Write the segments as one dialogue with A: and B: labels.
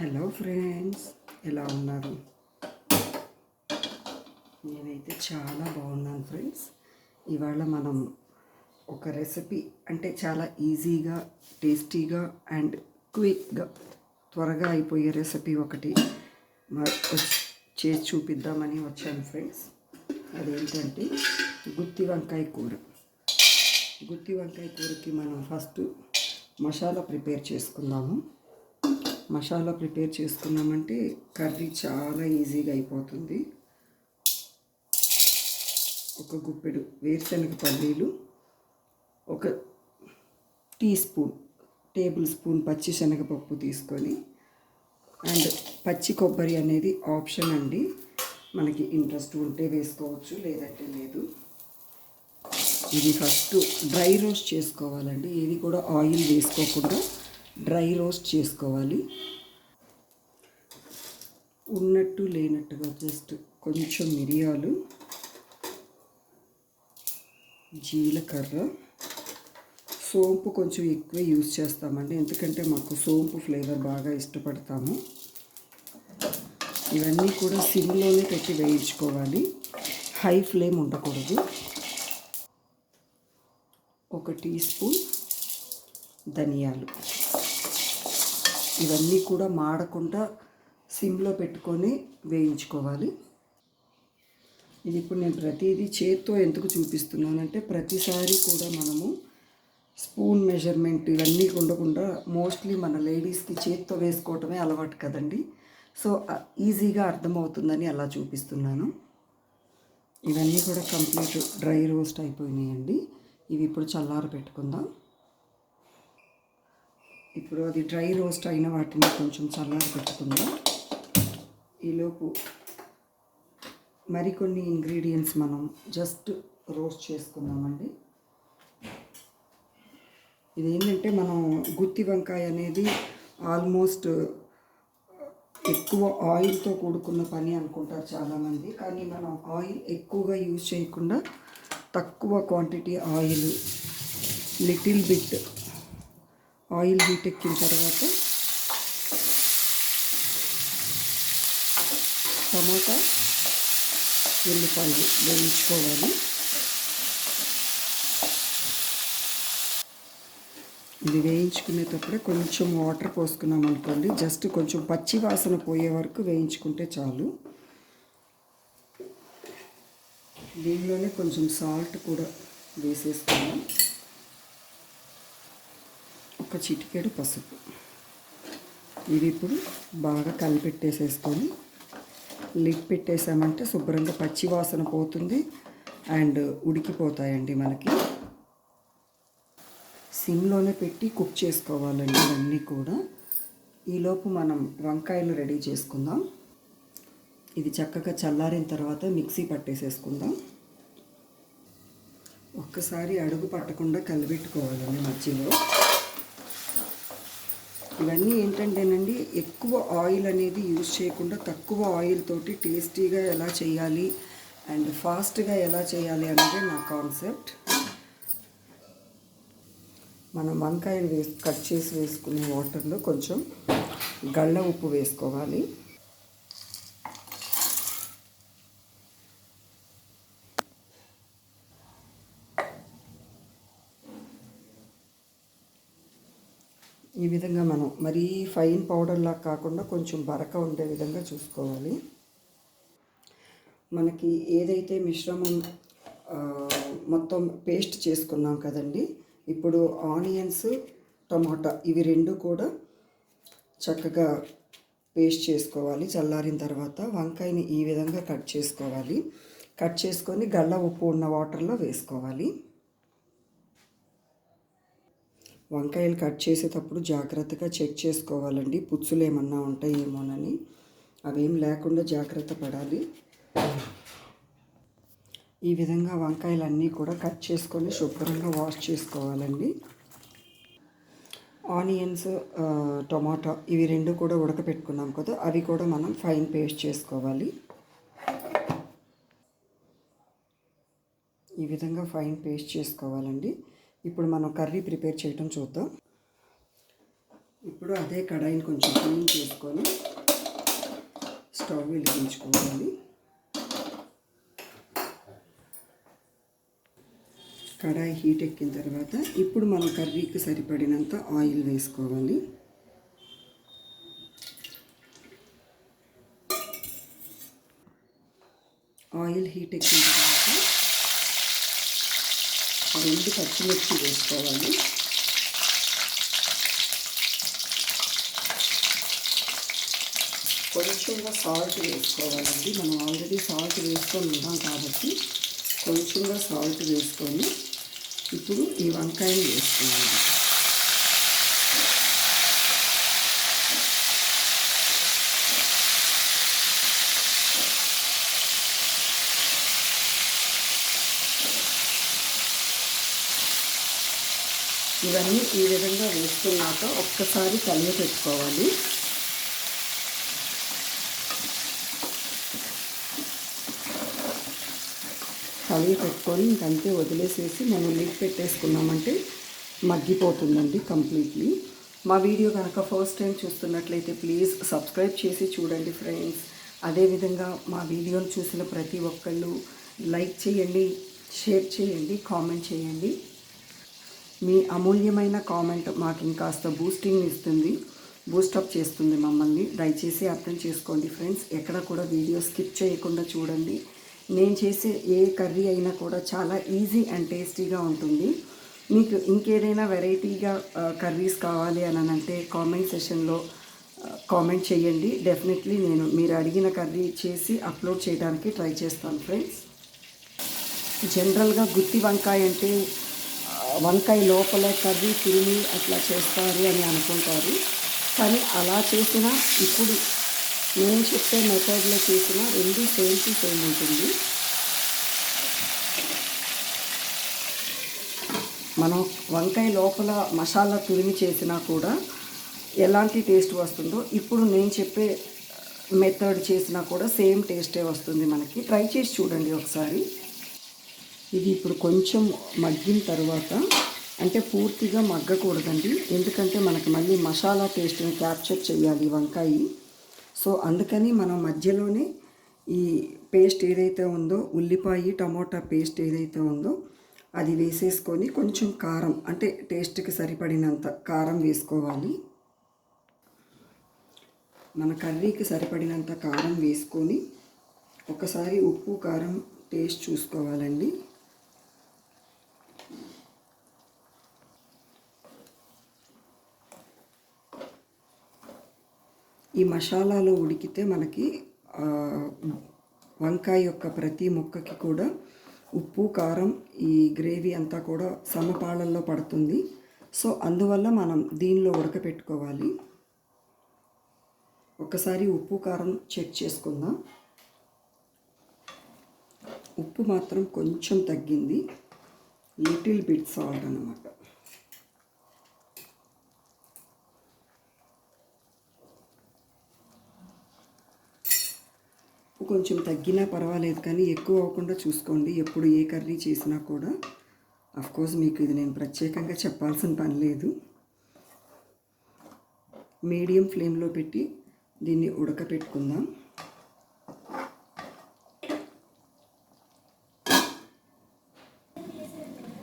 A: Hello friends ఎలా ఉన్నారు? నేనైతే చాలా బాగున్నాను ఫ్రెండ్స్. ఇవాళ మనం ఒక రెసిపీ అంటే చాలా ఈజీగా టేస్టీగా అండ్ క్విక్గా త్వరగా అయిపోయే రెసిపీ ఒకటి చేసి చూపిద్దామని వచ్చాను ఫ్రెండ్స్. అదేంటంటే గుత్తి వంకాయ కూర. గుత్తి వంకాయ కూరకి మనం ఫస్ట్ మసాలా ప్రిపేర్ చేసుకుందాము. మసాలా ప్రిపేర్ చేసుకున్నామంటే కర్రీ చాలా ఈజీగా అయిపోతుంది. ఒక గుప్పెడు వేరుశనగ పల్లీలు ఒక టీ స్పూన్ టేబుల్ స్పూన్ పచ్చి శనగపప్పు తీసుకొని అండ్ పచ్చి కొబ్బరి అనేది ఆప్షన్ అండి. మనకి ఇంట్రెస్ట్ ఉంటే వేసుకోవచ్చు లేదంటే లేదు. ఇది ఫస్ట్ డ్రై రోస్ట్ చేసుకోవాలండి. ఏది కూడా ఆయిల్ వేసుకోకుండా డ్రై రోస్ట్ చేసుకోవాలి. ఉన్నట్టు లేనట్టుగా జస్ట్ కొంచెం మిరియాలు జీలకర్ర సోంపు కొంచెం ఎక్కువ యూజ్ చేస్తామండి. ఎందుకంటే మాకు సోంపు ఫ్లేవర్ బాగా ఇష్టపడతాము. ఇవన్నీ కూడా సిమ్లోనే పెట్టి వేయించుకోవాలి. హై ఫ్లేమ్ ఉండకూడదు. ఒక టీ స్పూన్ ధనియాలు. ఇవన్నీ కూడా మాడకుండా సిమ్లో పెట్టుకొని వేయించుకోవాలి. ఇది ఇప్పుడు నేను ప్రతిదీ చేత్తో ఎందుకు చూపిస్తున్నానంటే ప్రతిసారి కూడా మనము స్పూన్ మెజర్మెంట్ ఇవన్నీ ఉండకుండా మోస్ట్లీ మన లేడీస్కి చేత్తో వేసుకోవటమే అలవాటు కదండి. సో ఈజీగా అర్థమవుతుందని అలా చూపిస్తున్నాను. ఇవన్నీ కూడా కంప్లీట్ డ్రై రోస్ట్ అయిపోయినాయండి. ఇవి ఇప్పుడు చల్లార పెట్టుకుందాం ఇప్పుడు అది డ్రై రోస్ట్ అయిన వాటిని కొంచెం చల్లారి పెట్టుకుందాం. ఈలోపు మరికొన్ని ఇంగ్రీడియంట్స్ మనం జస్ట్ రోస్ట్ చేసుకుందామండి. ఇదేంటంటే మనం గుత్తి వంకాయ అనేది ఆల్మోస్ట్ ఎక్కువ ఆయిల్తో కూడుకున్న పని అనుకుంటారు చాలామంది. కానీ మనం ఆయిల్ ఎక్కువగా యూజ్ చేయకుండా తక్కువ quantity oil little bit oil heat ఎక్కిన తర్వాత టమాటా ఉల్లిపాయలు వేయించుకోవాలి. ఇది వేయించుకునేటప్పుడే కొంచెం వాటర్ పోసుకున్నాం అనుకోండి. జస్ట్ కొంచెం పచ్చి వాసన పోయే వరకు వేయించుకుంటే చాలు. దీనిలోనే కొంచెం సాల్ట్ కూడా వేసేసుకున్నాం. ఒక చిటికెడు పసుపు. ఇవి ఇప్పుడు బాగా కలిపెట్టేసేసుకొని లిడ్ పెట్టేసామంటే శుభ్రంగా పచ్చి వాసన పోతుంది అండ్ ఉడికిపోతాయండి మనకి. సిమ్లోనే పెట్టి కుక్ చేసుకోవాలండి ఇవన్నీ కూడా. ఈలోపు మనం వంకాయలు రెడీ చేసుకుందాం. ఇది చక్కగా చల్లారిన తర్వాత మిక్సీ పట్టేసేసుకుందాం. ఒక్కసారి అడుగు పట్టకుండా కలిపెట్టుకోవాలండి మధ్యలో. ఇవన్నీ ఏంటంటేనండి ఎక్కువ ఆయిల్ అనేది యూజ్ చేయకుండా తక్కువ ఆయిల్ తోటి టేస్టీగా ఎలా చేయాలి అండ్ ఫాస్ట్గా ఎలా చేయాలి అనేది నా కాన్సెప్ట్. మనం వంకాయలు వేసి కట్ చేసి వేసుకునే వాటర్లో కొంచెం గళ్ళ ఉప్పు వేసుకోవాలి ఈ విధంగా మనం మరీ ఫైన్ పౌడర్లా కాకుండా కొంచెం బరక ఉండే విధంగా చూసుకోవాలి. మనకి ఏదైతే మిశ్రమం మొత్తం పేస్ట్ చేసుకున్నాం కదండి ఇప్పుడు ఆనియన్స్ టమాటా ఇవి రెండు కూడా చక్కగా పేస్ట్ చేసుకోవాలి. చల్లారిన తర్వాత వంకాయని ఈ విధంగా కట్ చేసుకోవాలి. కట్ చేసుకొని గళ్ళ ఉప్పు ఉన్న వాటర్లో వేసుకోవాలి. వంకాయలు కట్ చేసేటప్పుడు జాగ్రత్తగా చెక్ చేసుకోవాలండి. పుచ్చులు ఏమన్నా. ఉంటాయేమోనని అవేం లేకుండా జాగ్రత్త పడాలి. ఈ విధంగా వంకాయలన్నీ కూడా కట్ చేసుకొని శుభ్రంగా వాష్ చేసుకోవాలండి. ఆనియన్స్ టొమాటో ఇవి రెండు కూడా ఉడకపెట్టుకున్నాం కదా అవి కూడా మనం ఫైన్ పేస్ట్ చేసుకోవాలి. ఈ విధంగా ఫైన్ పేస్ట్ చేసుకోవాలండి. ఇప్పుడు మనం కర్రీ ప్రిపేర్ చేయటం చూద్దాం. ఇప్పుడు అదే కడాయిని కొంచెం క్లీన్ చేసుకొని స్టవ్ వెలిగించుకోవాలి. కడాయి హీట్ ఎక్కిన తర్వాత ఇప్పుడు మనం కర్రీకి సరిపడినంత ఆయిల్ వేసుకోవాలి. ఆయిల్ హీట్ ఎక్కిన తర్వాత రెండు పచ్చిమిర్చి వేసుకోవాలి. కొంచెంగా సాల్ట్ వేసుకోవాలండి. మనం ఆల్రెడీ సాల్ట్ వేసుకొని ఉన్నాం కాబట్టి కొంచెంగా సాల్ట్ వేసుకొని ఇప్పుడు ఈ వంకాయని వేసుకోవాలి. ఇవన్నీ ఈ విధంగా వేసుకున్నాక ఒక్కసారి కలిగి పెట్టుకోవాలి. కలిగి పెట్టుకొని ఇంకంతే వదిలేసేసి మనం లిడ్ పెట్టేసుకున్నామంటే మగ్గిపోతుందండి కంప్లీట్లీ. మా వీడియో కనుక ఫస్ట్ టైం చూస్తున్నట్లయితే ప్లీజ్ సబ్స్క్రైబ్ చేసి చూడండి ఫ్రెండ్స్. అదేవిధంగా మా వీడియోని చూసిన ప్రతి ఒక్కళ్ళు లైక్ చేయండి షేర్ చేయండి కామెంట్ చేయండి. మీ అమూల్యమైన కామెంట్ మాకు ఇంకాస్త బూస్టింగ్ ఇస్తుంది. బూస్టప్ చేస్తుంది మమ్మల్ని. దయచేసి అర్థం చేసుకోండి ఫ్రెండ్స్. ఎక్కడ కూడా వీడియో స్కిప్ చేయకుండా చూడండి. నేను చేసే ఏ కర్రీ అయినా కూడా చాలా ఈజీ అండ్ టేస్టీగా ఉంటుంది. మీకు ఇంకేదైనా వెరైటీగా కర్రీస్ కావాలి అని అంటే కామెంట్ సెషన్లో కామెంట్ చేయండి. డెఫినెట్లీ నేను మీరు అడిగిన కర్రీ చేసి అప్లోడ్ చేయడానికి ట్రై చేస్తాను ఫ్రెండ్స్. జనరల్గా గుత్తి వంకాయ అంటే వంకాయ లోపల కర్రీ తిరిగి అట్లా చేస్తారు అని అనుకుంటారు. కానీ అలా చేసినా ఇప్పుడు నేను చెప్పే మెథడ్లో చేసిన రెండు సేమ్ టు సేమ్ ఉంటుంది. మనం వంకాయ లోపల మసాలా తురిమి చేసినా కూడా ఎలాంటి టేస్ట్ వస్తుందో ఇప్పుడు నేను చెప్పే మెథడ్ చేసినా కూడా సేమ్ టేస్టే వస్తుంది మనకి. ట్రై చేసి చూడండి ఒకసారి. ఇది ఇప్పుడు కొంచెం మగ్గిన తర్వాత అంటే పూర్తిగా మగ్గకూడదండి. ఎందుకంటే మనకు మళ్ళీ మసాలా టేస్ట్ని క్యాప్చర్ చేయాలి వంకాయ. సో అందుకని మనం మధ్యలోనే ఈ పేస్ట్ ఏదైతే ఉందో ఉల్లిపాయ టమోటా పేస్ట్ ఏదైతే ఉందో అది వేసేసుకొని కొంచెం కారం అంటే టేస్ట్కి సరిపడినంత కారం వేసుకోవాలి. మన కర్రీకి సరిపడినంత కారం వేసుకొని ఒకసారి ఉప్పు కారం టేస్ట్ చూసుకోవాలండి. ఈ మసాలాలో ఉడికితే మనకి వంకాయ యొక్క ప్రతి ముక్కకి కూడా ఉప్పు కారం ఈ గ్రేవీ అంతా కూడా సమపాళల్లో పడుతుంది. సో అందువల్ల మనం దీనిలో ఉడకపెట్టుకోవాలి. ఒకసారి ఉప్పు కారం చెక్ చేసుకుందాం. ఉప్పు మాత్రం కొంచెం తగ్గింది. లిటిల్ బిట్ సాల్ట్ అనమాట కొంచెం తగ్గినా పర్వాలేదు కానీ ఎక్కువ అవ్వకుండా చూసుకోండి. ఎప్పుడు ఏ కర్రీ చేసినా కూడా. కోర్స్ మీకు ఇది నేను ప్రత్యేకంగా చెప్పాల్సిన పని లేదు. మీడియం ఫ్లేమ్లో పెట్టి దీన్ని ఉడకపెట్టుకుందాం.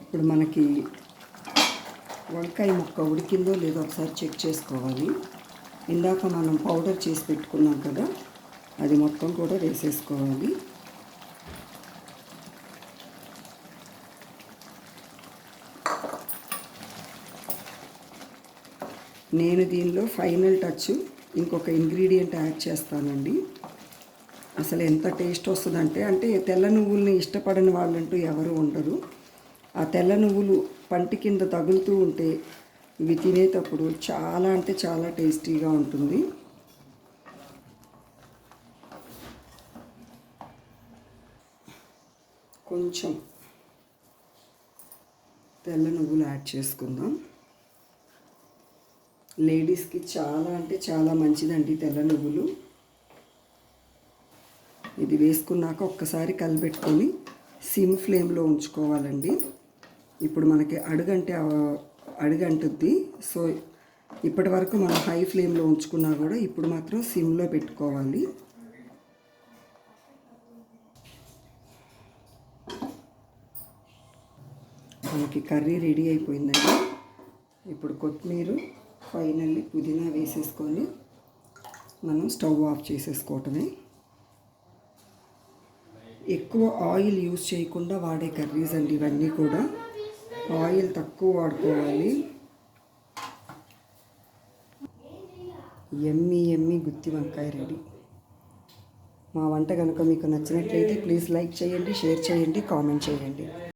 A: ఇప్పుడు మనకి వంకాయ ముక్క ఉడికిందో లేదో ఒకసారి చెక్ చేసుకోవాలి. ఇందాక మనం పౌడర్ చేసి పెట్టుకున్నాం కదా. అది మొత్తం కూడా వేసేసుకోవాలి. నేను దీనిలో ఫైనల్ టచ్ ఇంకొక ఇంగ్రీడియంట్ యాడ్ చేస్తానండి. అసలు ఎంత టేస్ట్ వస్తుందంటే అంటే తెల్ల నువ్వుల్ని ఇష్టపడని వాళ్ళంటూ ఎవరు ఉండరు. ఆ తెల్ల నువ్వులు పంటి కింద తగులుతూ ఉంటే ఇవి తినేటప్పుడు చాలా అంటే చాలా టేస్టీగా ఉంటుంది. కొంచెం తెల్ల నువ్వులు యాడ్ చేసుకుందాం. లేడీస్కి చాలా అంటే చాలా మంచిదండి తెల్ల నువ్వులు. ఇది వేసుకున్నాక ఒక్కసారి కలిపెట్టుకొని సిమ్ ఫ్లేమ్లో ఉంచుకోవాలండి. ఇప్పుడు మనకి అడుగంటే అడుగంటుద్ది. సో ఇప్పటి వరకు మనం హై ఫ్లేమ్లో ఉంచుకున్నా కూడా ఇప్పుడు మాత్రం సిమ్లో పెట్టుకోవాలి. మనకి కర్రీ రెడీ అయిపోయిందండి. ఇప్పుడు కొత్తిమీర ఫైనల్లీ పుదీనా వేసేసుకొని మనం స్టవ్ ఆఫ్ చేసేసుకోవటమే. ఎక్కువ ఆయిల్ యూజ్ చేయకుండా వాడే కర్రీస్ అండి ఇవన్నీ కూడా. ఆయిల్ తక్కువ వాడుకోవాలి. ఎమ్మి ఎమ్మి గుత్తి వంకాయ రెడీ. మా వంట కనుక మీకు నచ్చినట్లయితే ప్లీజ్ లైక్ చేయండి షేర్ చేయండి కామెంట్ చేయండి.